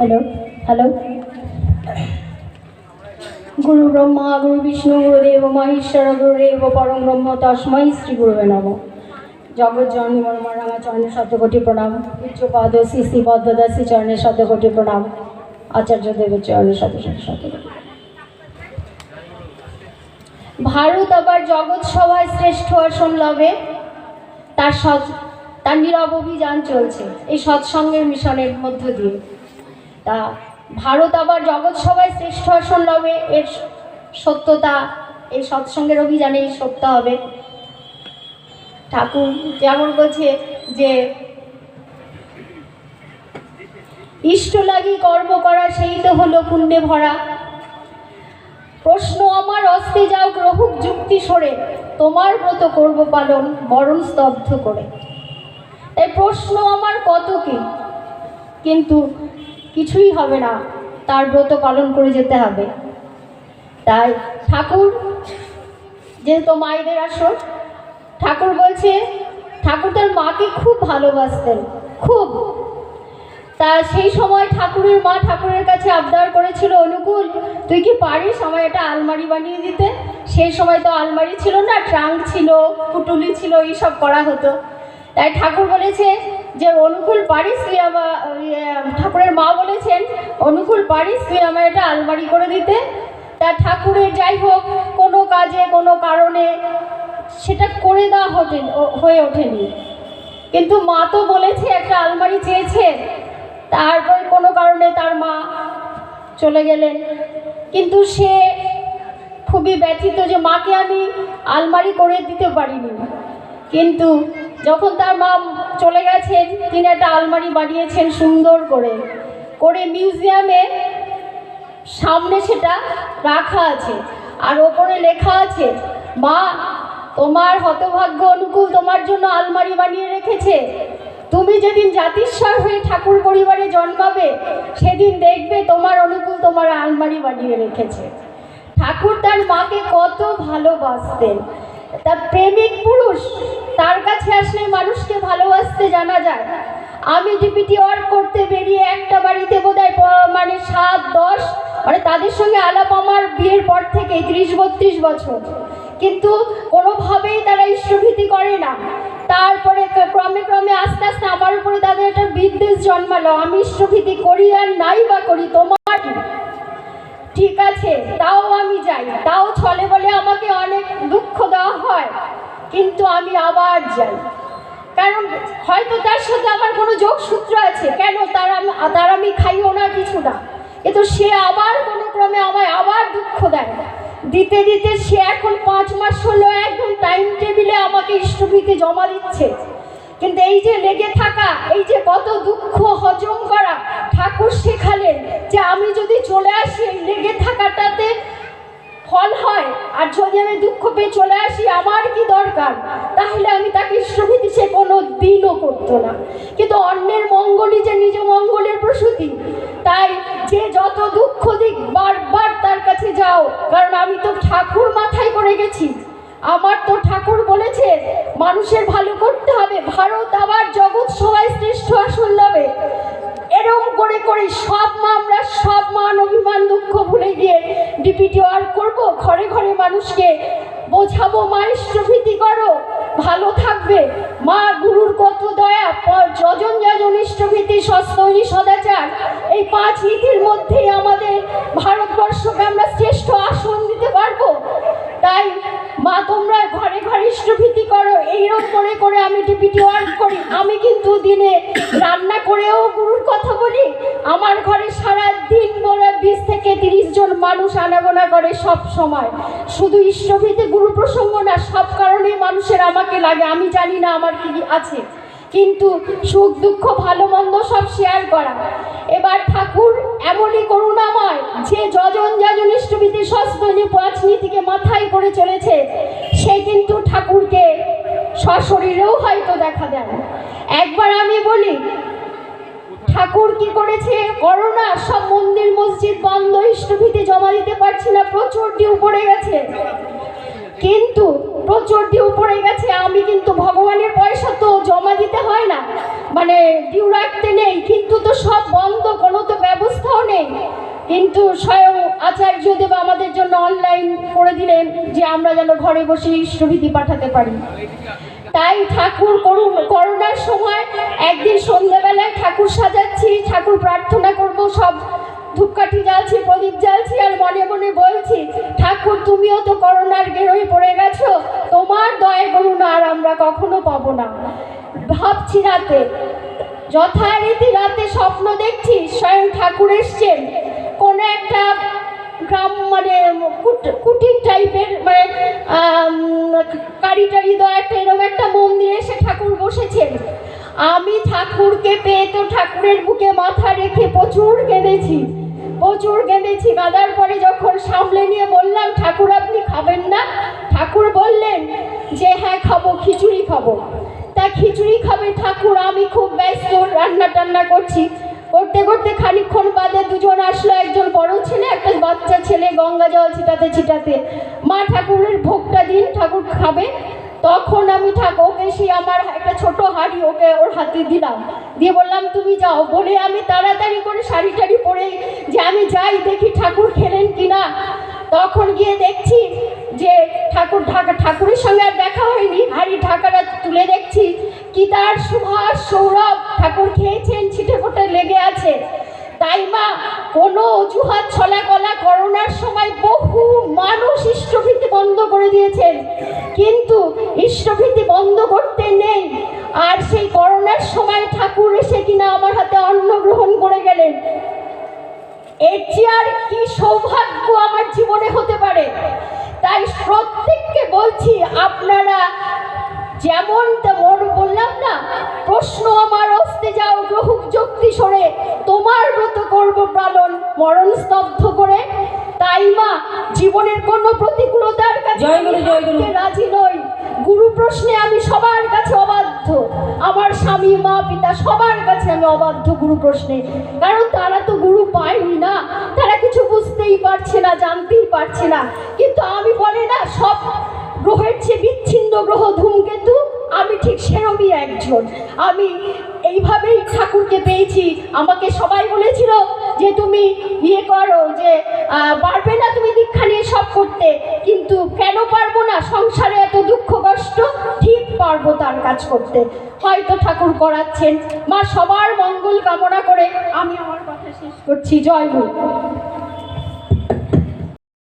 Hello hello গুরু ব্রহ্মা গুরু বিষ্ণু গুরুদেব মহেশ্বর গুরুদেব পরম ব্রহ্ম তস্মৈ শ্রী গুরুবে নম জগৎ জননী মরমা রাঙা চরণের শতকোটি প্রণাম উচ্চপদ শ্রী শ্রী পদ্মদাসী চরণের শতকোটি প্রণাম আচার্য দেবের চরণের শত শত শতকোটি ভারত আবার জগৎ সভায় শ্রেষ্ঠ আসন লাভে তার সৎ তার নীরব অভিযান চলছে। এই সৎসঙ্গের মিশনের মধ্য দিয়ে। তা ভারত আবার জগৎ সভায় শ্রেষ্ঠ আসন লবে, এর সত্যতা, এই সৎসঙ্গের অভিযানেই সত্য হবে। ঠাকুর যেমন বলছে যে, ইষ্ট লাগি কর্ম করা, সেই তো হলো পুণ্যে ভরা। প্রশ্ন আমার অস্তে যাও গ্রহুক যুক্তি সরে, তোমার ব্রত করব পালন মরণ স্তব্ধ করে। এই প্রশ্ন আমার কত কি? কিন্তু কিছুই হবে না। তার ব্রত পালন করে যেতে হবে। তাই ঠাকুর, যেহেতু মায়েদের আসর, ঠাকুর বলছে, ঠাকুর তার মাকে খুব ভালোবাসতেন, খুব। তা সেই সময় ঠাকুরের মা ঠাকুরের কাছে আবদার করেছিল, অনুকূল, তুই কি পারিস আমায় একটা আলমারি বানিয়ে দিতে? সেই সময় তো আলমারি ছিল না, ট্রাঙ্ক ছিল, পুটুলি ছিল, এইসব করা হতো। তাই ঠাকুর বলেছে যে, অনুকূল পারিস তুই আমার ঠাকুরের মা বলেছেন, অনুকূল পারিস তুই আমায় একটা আলমারি করে দিতে। তা ঠাকুরের যাই হোক, কোনো কাজে, কোনো কারণে সেটা করে দেওয়া হতে, হয়ে ওঠেনি। কিন্তু মা তো বলেছে, একটা আলমারি চেয়েছে। তারপরে কোনো কারণে তার মা চলে গেলেন। কিন্তু সে খুবই ব্যথিত যে, মাকে আমি আলমারি করে দিতে পারিনি। কিন্তু যখন তার মা চলে গেছেন, তিনি একটা আলমারি বানিয়েছেন সুন্দর করে। করে মিউজিয়ামে সামনে সেটা রাখা আছে। আর ওপরে লেখা আছে, মা, তোমার হতভাগ্য অনুকূল তোমার জন্য আলমারি বানিয়ে রেখেছে। তুমি যেদিন জাতিস্বর হয়ে ঠাকুর পরিবারে জন্মাবে, সেদিন দেখবে তোমার অনুকূল তোমার আলমারি বানিয়ে রেখেছে। ঠাকুর তার মাকে কত ভালোবাসতেন। তার প্রেমিক পুরুষ তার কাছে আসলে মানুষকে ভালোবাসতে জানা যায় আমি ডিপিটি ওয়ার্ক করতে বেরিয়ে একটা বাড়িতে বোধহয় মানে সাত, দশ মানে তাদের সঙ্গে আলাপ আমার বিয়ের পর থেকে ত্রিশ, বত্রিশ বছর। কিন্তু কোনোভাবেই তারা ঈশ্বরভীতি করে না। তারপরে ক্রমে ক্রমে আস্তে আস্তে আমার উপরে তাদের একটা বিদ্বেষ জন্মালো। আমি ঈশ্বরভীতি করি আর নাই বা করি, তোমার ঠিক আছে, তাও আমি যাই। তাও ছলে বলে আমাকে অনেক দুঃখ দেওয়া হয়। কিন্তু আমি আবার যাই। কারণ হয়তো তার সাথে আমার কোনো যোগসূত্র আছে। কেন তার আমি তার আমি খাইও না কিছু না। কিন্তু সে আবার কোনো ক্রমে আমায় আবার দুঃখ দেয়। দিতে দিতে সে এখন পাঁচ মাস হলো একদম টাইম টেবিলে আমাকে ইষ্টভীতি জমা দিচ্ছে। কিন্তু এই যে লেগে থাকা, এই যে কত দুঃখ হজম করা ঠাকুর শেখালেন যে আমি যদি চলে আসি এই লেগে থাকাটাতে ফল হয়, আর যদি আমি দুঃখ পেয়ে চলে আসি, আমার কি দরকার? তাহলে আমি তাকে ইষ্টভীতি সে কোনো দিনও করতো না। কিন্তু অন্যের মঙ্গলই যে নিজ মঙ্গলের প্রসূতি, তাই যে যত দুঃখ দিক, বারবার তার কাছে যাও। কারণ আমি তো ঠাকুর মাথায় করে গেছি। আমার তো ঠাকুর বলেছে, মানুষের ভালো করতে হবে। ভারত আবার জগৎ সবাই শ্রেষ্ঠ আসন লাভে। এরকম করে করে সব মা, আমরা সব মান অভিমান, দুঃখ ভুলে গিয়ে ডিপিটি ওয়ার্ক করব? ঘরে ঘরে মানুষকে বোঝাবো মা ইষ্টভীতি করো, ভালো থাকবে। মা, গুরুর কত দয়া যজন যজন ইষ্টভীতি সস্তৈরী সদাচার। এই পাঁচ নীতির মধ্যেই আমাদের ভারতবর্ষকে আমরা শ্রেষ্ঠ আসন দিতে পারব। তাই মা, তোমরা ঘরে ঘরে ইষ্টভীতি এইরকম করে করে আমি ডিপিটি ওয়ার্ক করি। আমি কিন্তু দিনে রান্না করেও গুরুর কথা বলি। আমার ঘরে সারা দিন বলে বিশ থেকে তিরিশ জন মানুষ আনাগোনা করে সব সময়। শুধু ইষ্টভীতি গুরু প্রসঙ্গ না, সব কারণেই মানুষের আমাকে লাগে। আমি জানি না আমার কি আছে। কিন্তু সুখ, দুঃখ, ভালো, মন্দ সব শেয়ার করা। এবার ঠাকুর, এমনই করুণাময়, যে যজন যাজন ইষ্টভীতি সস্তনী পাঁচ নীতিকে মাথায় করে চলেছে, সে কিন্তু ঠাকুরকে সশরীরেও হয়তো দেখা দেয় একবার আমি বলি, ঠাকুর কি করেছে? করোনা, সব মন্দির, মসজিদ বন্ধ, ইষ্টভীতি জমা দিতে পারছি না, প্রচুর ডিউ পড়ে গেছে। কিন্তু প্রচুর ডিউ পড়ে গেছে, আমি কিন্তু ভগবানের পয়সা তো জমা দিতে হয় না। মানে ডিউ রাখতে নেই, কিন্তু তো সব বন্ধ, কোনো তো ব্যবস্থাও নেই। কিন্তু স্বয়ং আচার্যদেব আমাদের জন্য অনলাইন করে দিলেন যে আমরা যেন ঘরে বসে ইষ্টভীতি পাঠাতে পারি। তাই ঠাকুর করুন করোনার সময় একদিন সন্ধ্যেবেলায় ঠাকুর সাজাচ্ছি, ঠাকুর প্রার্থনা করব, সব ধূপকাঠি জ্বালছি, প্রদীপ জ্বালছি আর মনে মনে বলছি, ঠাকুর, তুমিও তো করোনার গেরোয় পড়ে গেছো, তোমার দয়া করুণা আর আমরা কখনো পাবো না। ভাবছি রাতে, যথারীতি রাতে স্বপ্ন দেখছি, স্বয়ং ঠাকুর এসছেন। কোনো একটা গ্রাম মানে কুট- কুটির টাইপের মানে কারি টারি দেওয়া একটা, এরকম একটা মন্দিরে এসে ঠাকুর বসেছেন। আমি ঠাকুরকে পেয়ে তো ঠাকুরের বুকে মাথা রেখে প্রচুর কেঁদেছি প্রচুর কেঁদেছি কাঁদার পরে যখন সামলে নিয়ে বললাম, ঠাকুর আপনি খাবেন না? ঠাকুর বললেন যে হ্যাঁ খাব, খিচুড়ি খাব। তা খিচুড়ি খাবে ঠাকুর, আমি খুব ব্যস্ত, রান্না টান্না করছি। করতে করতে খানিকক্ষণ বাদে দুজন আসলো, একজন বড় ছেলে, একটা বাচ্চা ছেলে, গঙ্গা জল ছিটাতে ছিটাতে। মা ঠাকুরের ভোগটা দিন, ঠাকুর খাবে। তখন আমি ওকে সেই আমার একটা ছোট হাড়ি ওকে ওর হাতে দিলাম। দিয়ে বললাম, তুমি যাও। বলে আমি তাড়াতাড়ি করে শাড়ি টাড়ি পরে যে আমি যাই, দেখি ঠাকুর খেলেন কিনা। তখন গিয়ে দেখছি যে ঠাকুর ঢাকা, ঠাকুরের সঙ্গে আর দেখা হয়নি। হাড়ি ঢাকাটা তুলে দেখছি কি তার সুভাষ সৌরভ ঠাকুর ফোটে লেগে আছে। তাই মা, কোনো অজুহাত ছলা কলা করোনার সময় বহু মানুষ ইষ্টভীতি বন্ধ করে দিয়েছেন। কিন্তু ইষ্টভীতি বন্ধ করতে নেই। আর সেই করোনার সময় ঠাকুর এসে কিনা আমার হাতে অন্ন গ্রহণ করে গেলেন। এর চেয়ে আর কি সৌভাগ্য আমার জীবনে হতে পারে। তাই প্রত্যেককে বলছি, আপনারা যেমন তেমন বললাম না প্রশ্ন আমার অস্তে যাও গ্রহুক যুক্তি সরে তোমার ব্রত করব পালন মরণ স্তব্ধ করে। তাই মা জীবনের কোনো প্রতিকূলতার কাছে রাজি নই। গুরু প্রশ্নে আমি সবার কাছে অবাধ্য। আমার স্বামী মা পিতা সবার কাছে আমি অবাধ্য গুরু প্রশ্নে। কারণ তারা তো গুরু পায়নি না। তারা কিছু বুঝতেই পারছে না জানতেই পারছে না। কিন্তু আমি বলে না সব গ্রহের চেয়ে বিচ্ছিন্ন গ্রহ ধূমকেতু, আমি ঠিক সেরমই একজন। আমি এইভাবেই ঠাকুরকে পেয়েছি। আমাকে সবাই বলেছিল যে তুমি ইয়ে করো, যে পারবে না তুমি দীক্ষা নিয়ে সব করতে। কিন্তু কেন পারব না? সংসারে এত দুঃখ কষ্ট, ঠিক পারব তার কাজ করতে। হয়তো ঠাকুর করাচ্ছেন। মা, সবার মঙ্গল কামনা করে আমি আমার কথা শেষ করছি। জয় গুরু।